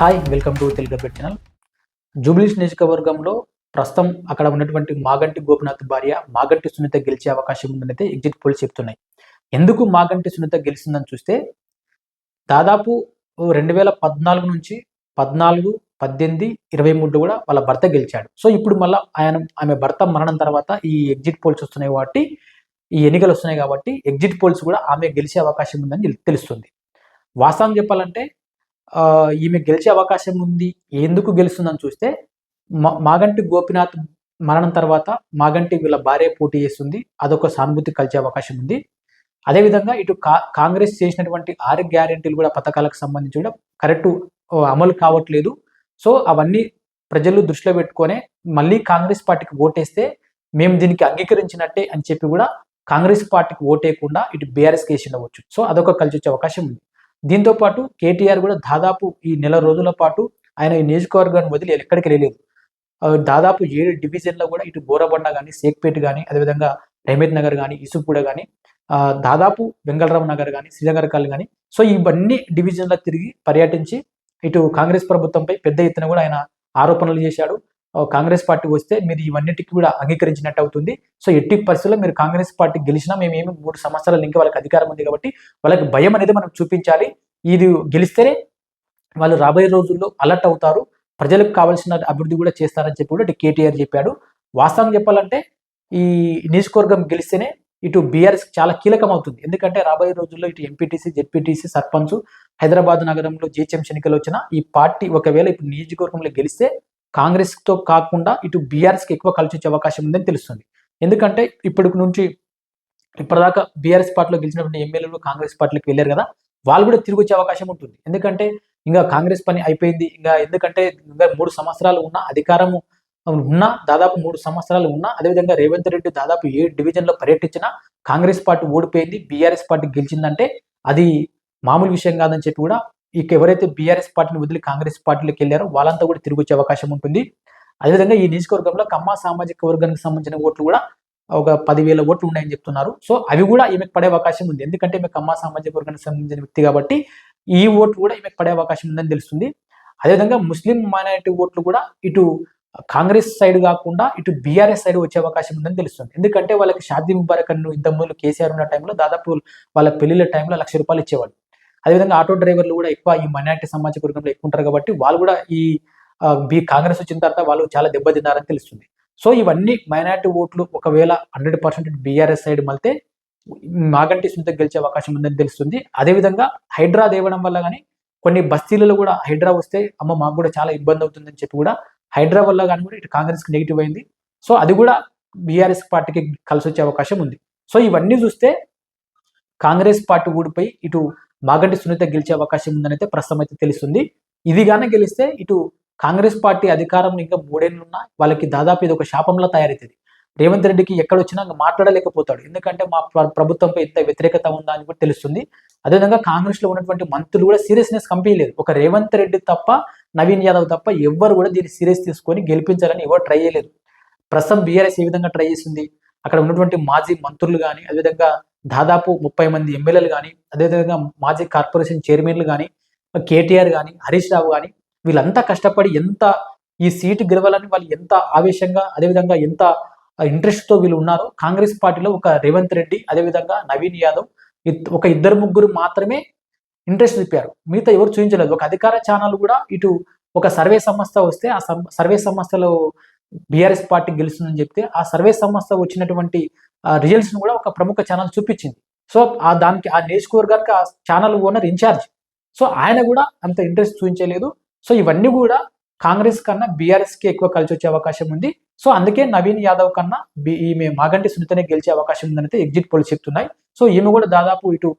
Hi welcome to Telugu update channel. జూబ్లీస్ నియోజకవర్గంలో ప్రస్తుతం అక్కడ ఉన్నటువంటి మాగంటి గోపినాథ్ భార్య మాగంటి సునీత గెలిచే అవకాశం ఉందని అయితే ఎగ్జిట్ పోల్స్ చెప్తున్నాయి. ఎందుకు మాగంటి సునీత గెలిచిందని చూస్తే దాదాపు రెండు వేల పద్నాలుగు నుంచి పద్నాలుగు పద్దెనిమిది ఇరవై మూడు కూడా వాళ్ళ భర్త గెలిచాడు. సో ఇప్పుడు మళ్ళీ ఆయన ఆమె భర్త మరణం తర్వాత ఈ ఎగ్జిట్ పోల్స్ వస్తున్నాయి కాబట్టి ఈ ఎన్నికలు వస్తున్నాయి కాబట్టి ఎగ్జిట్ పోల్స్ కూడా ఆమె గెలిచే అవకాశం ఉందని తెలుస్తుంది. వాస్తవం చెప్పాలంటే ఈమె గెలిచే అవకాశం ఉంది. ఎందుకు గెలుస్తుందని చూస్తే మా- మాగంటి గోపినాథ్ మరణం తర్వాత మాగంటి వీళ్ళ భార్య పోటీ చేస్తుంది. అదొక సానుభూతి కలిసే అవకాశం ఉంది. అదేవిధంగా ఇటు కా కాంగ్రెస్ చేసినటువంటి ఆరు గ్యారెంటీలు కూడా పథకాలకు సంబంధించి కూడా కరెక్ట్ అమలు కావట్లేదు. సో అవన్నీ ప్రజలు దృష్టిలో పెట్టుకొని మళ్ళీ కాంగ్రెస్ పార్టీకి ఓటేస్తే మేము దీనికి అంగీకరించినట్టే అని చెప్పి కూడా కాంగ్రెస్ పార్టీకి ఓటేయకుండా ఇటు బీఆర్ఎస్కి వేసి ఉండవచ్చు సో అదొక కలిసి వచ్చే అవకాశం ఉంది. దీంతో పాటు కేటీఆర్ కూడా దాదాపు ఈ నెల రోజుల పాటు ఆయన ఈ నియోజకవర్గాన్ని వదిలి ఎక్కడికి వెళ్ళలేదు. దాదాపు ఏడు డివిజన్లో కూడా ఇటు బోరబండ కానీ సేక్పేట్ కానీ అదేవిధంగా రహమేద్ నగర్ కానీ ఇసుగూడ కానీ దాదాపు వెంగళరామ నగర్ కానీ శ్రీనగర్ కాల్ కానీ సో ఇవన్నీ డివిజన్లకు తిరిగి పర్యటించి ఇటు కాంగ్రెస్ ప్రభుత్వంపై పెద్ద ఎత్తున కూడా ఆయన ఆరోపణలు చేశాడు. కాంగ్రెస్ పార్టీ వస్తే మీరు ఇవన్నిటికీ కూడా అంగీకరించినట్టు అవుతుంది. సో ఎట్టి పరిస్థితుల్లో మీరు కాంగ్రెస్ పార్టీ గెలిచినా మేము ఏమి మూడు సంవత్సరాలు ఇంకా వాళ్ళకి అధికారం ఉంది కాబట్టి వాళ్ళకి భయం అనేది మనం చూపించాలి. ఇది గెలిస్తేనే వాళ్ళు రాబోయే రోజుల్లో అలర్ట్ అవుతారు. ప్రజలకు కావాల్సిన అభివృద్ధి కూడా చేస్తారని చెప్పి కూడా ఇటు కేటీఆర్ చెప్పాడు. వాస్తవం చెప్పాలంటే ఈ నియోజకవర్గం గెలిస్తేనే ఇటు బీఆర్ఎస్ చాలా కీలకం అవుతుంది ఎందుకంటే రాబోయే రోజుల్లో ఇటు ఎంపీటీసీ జెడ్పీటీసీ సర్పంచ్ హైదరాబాద్ నగరంలో జీహెచ్ఎంసీ ఎన్నికలు వచ్చిన ఈ పార్టీ ఒకవేళ ఇప్పుడు నియోజకవర్గంలో గెలిస్తే కాంగ్రెస్తో కాకుండా ఇటు బీఆర్ఎస్కి ఎక్కువ కలిసి వచ్చే అవకాశం ఉందని తెలుస్తుంది. ఎందుకంటే ఇప్పటి నుంచి ఇప్పటిదాకా బీఆర్ఎస్ పార్టీలో గెలిచినటువంటి ఎమ్మెల్యేలు కాంగ్రెస్ పార్టీలకు వెళ్ళారు కదా వాళ్ళు కూడా తిరిగి వచ్చే అవకాశం ఉంటుంది. ఎందుకంటే ఇంకా కాంగ్రెస్ పని అయిపోయింది. ఇంకా ఎందుకంటే ఇంకా మూడు సంవత్సరాలు ఉన్న అధికారము ఉన్నా దాదాపు మూడు సంవత్సరాలు ఉన్నా అదేవిధంగా రేవంత్ రెడ్డి దాదాపు ఏ డివిజన్లో పర్యటించినా కాంగ్రెస్ పార్టీ ఓడిపోయింది బీఆర్ఎస్ పార్టీ గెలిచిందంటే అది మామూలు విషయం కాదని చెప్పి కూడా ఇక ఎవరైతే బీఆర్ఎస్ పార్టీని వదిలి కాంగ్రెస్ పార్టీలోకి వెళ్ళారో వాళ్ళంతా కూడా తిరిగి వచ్చే అవకాశం ఉంటుంది. అదేవిధంగా ఈ నియోజకవర్గంలో కమ్మ సామాజిక వర్గానికి సంబంధించిన ఓట్లు కూడా ఒక పదివేల ఓట్లు ఉన్నాయని చెప్తున్నారు. సో అవి కూడా ఈమెకు పడే అవకాశం ఉంది. ఎందుకంటే ఈమె కమ్మ సామాజిక వర్గానికి సంబంధించిన వ్యక్తి కాబట్టి ఈ ఓట్లు కూడా ఈమెకు పడే అవకాశం ఉందని తెలుస్తుంది. అదేవిధంగా ముస్లిం మైనారిటీ ఓట్లు కూడా ఇటు కాంగ్రెస్ సైడ్ కాకుండా ఇటు బీఆర్ఎస్ సైడ్ వచ్చే అవకాశం ఉందని తెలుస్తుంది. ఎందుకంటే వాళ్ళకి షాదీ ముబారక్ అన్ను ఇంత ముందు కేసీఆర్ ఉన్న టైంలో దాదాపు వాళ్ళ పెళ్ళిళ్ళ టైంలో లక్ష రూపాయలు ఇచ్చేవాడు అదేవిధంగా ఆటో డ్రైవర్లు కూడా ఎక్కువ ఈ మైనారిటీ సమాజ వర్గంలో ఎక్కువ ఉంటారు కాబట్టి వాళ్ళు కూడా ఈ బీ కాంగ్రెస్ వచ్చిన తర్వాత వాళ్ళు చాలా దెబ్బతిన్నారని తెలుస్తుంది. సో ఇవన్నీ మైనారిటీ ఓట్లు ఒకవేళ హండ్రెడ్ పర్సెంట్ బీఆర్ఎస్ సైడ్ మళ్తే మాగంటి సునీత గెలిచే అవకాశం ఉందని తెలుస్తుంది. అదేవిధంగా హైడ్రా దేవడం వల్ల కానీ కొన్ని బస్తీలలో కూడా హైడ్రా వస్తే అమ్మ మాకు కూడా చాలా ఇబ్బంది అవుతుందని చెప్పి కూడా హైడ్రా వల్ల కానీ కూడా ఇటు కాంగ్రెస్కి నెగిటివ్ అయింది. సో అది కూడా బీఆర్ఎస్ పార్టీకి కలిసి వచ్చే అవకాశం ఉంది. సో ఇవన్నీ చూస్తే కాంగ్రెస్ పార్టీ ఊడిపోయి ఇటు మాగంటి సునీత గెలిచే అవకాశం ఉందని అయితే ప్రస్తుతం అయితే తెలుస్తుంది. ఇది గానే గెలిస్తే ఇటు కాంగ్రెస్ పార్టీ అధికారం ఇంకా మూడేళ్ళున్నా వాళ్ళకి దాదాపు ఇది ఒక శాపంలా తయారవుతుంది రేవంత్ రెడ్డికి ఎక్కడొచ్చినా ఇంకా మాట్లాడలేకపోతాడు. ఎందుకంటే మా ప్రభుత్వంపై ఎంత వ్యతిరేకత ఉందా అని కూడా తెలుస్తుంది. అదేవిధంగా కాంగ్రెస్లో ఉన్నటువంటి మంత్రులు కూడా సీరియస్నెస్ కంపించలేదు ఒక రేవంత్ రెడ్డి తప్ప నవీన్ యాదవ్ తప్ప ఎవ్వరు కూడా దీన్ని సీరియస్ తీసుకొని గెలిపించాలని ఎవరు ట్రై చేయలేదు. ప్రస్తుతం బీఆర్ఎస్ ఏ విధంగా ట్రై చేసింది? అక్కడ ఉన్నటువంటి మాజీ మంత్రులు కానీ అదేవిధంగా దాదాపు ముప్పై మంది ఎమ్మెల్యేలు కానీ అదేవిధంగా మాజీ కార్పొరేషన్ చైర్మన్లు కానీ కేటీఆర్ కానీ హరీష్ రావు కానీ వీళ్ళంతా కష్టపడి ఎంత ఈ సీటు గెలవాలని వాళ్ళు ఎంత ఆవేశంగా అదేవిధంగా ఎంత ఇంట్రెస్ట్తో వీళ్ళు ఉన్నారో కాంగ్రెస్ పార్టీలో ఒక రేవంత్ రెడ్డి అదేవిధంగా నవీన్ యాదవ్ ఒక ఇద్దరు ముగ్గురు మాత్రమే ఇంట్రెస్ట్ చూపారు మిగతా ఎవరు చూపించలేదు. ఒక అధికార ఛానల్ కూడా ఇటు ఒక సర్వే సంస్థ వస్తే ఆ సం- సర్వే సంస్థలో బీఆర్ఎస్ పార్టీ గెలుస్తుందని చెప్తే ఆ సర్వే సంస్థ వచ్చినటువంటి రిజల్ట్స్ కూడా ఒక ప్రముఖ ఛానల్ చూపించింది. సో ఆ దానికి ఆ నియోజకవర్గానికి ఆ ఛానల్ ఓనర్ ఇన్ఛార్జ్ సో ఆయన కూడా అంత ఇంట్రెస్ట్ చూపించలేదు. సో ఇవన్నీ కూడా కాంగ్రెస్ కన్నా బీఆర్ఎస్కి ఎక్కువ కలిసి వచ్చే అవకాశం ఉంది. సో అందుకే నవీన్ యాదవ్ కన్నా బి- ఈమె మాగంటి సునీతనే గెలిచే అవకాశం ఉందని అయితే ఎగ్జిట్ పోల్స్ చెప్తున్నాయి. సో ఈమె కూడా దాదాపు ఇటు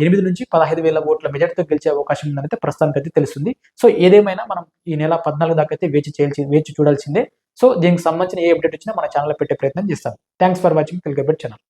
ఎనిమిది నుంచి పదహైదు వేల ఓట్ల మెజార్టీతో గెలిచే అవకాశం ఉందనైతే ప్రస్తుతానికి అయితే తెలుస్తుంది. సో ఏదేమైనా మనం ఈ నెల పద్నాలుగు దాకా అయితే వేచి చేయాల్సి వేచి చూడాల్సిందే. సో దీనికి సంబంధించిన ఏ అప్డేట్ వచ్చినా మన ఛానల్లో పెట్టే ప్రయత్నం చేస్తాను. Thanks for watching Telugu update channel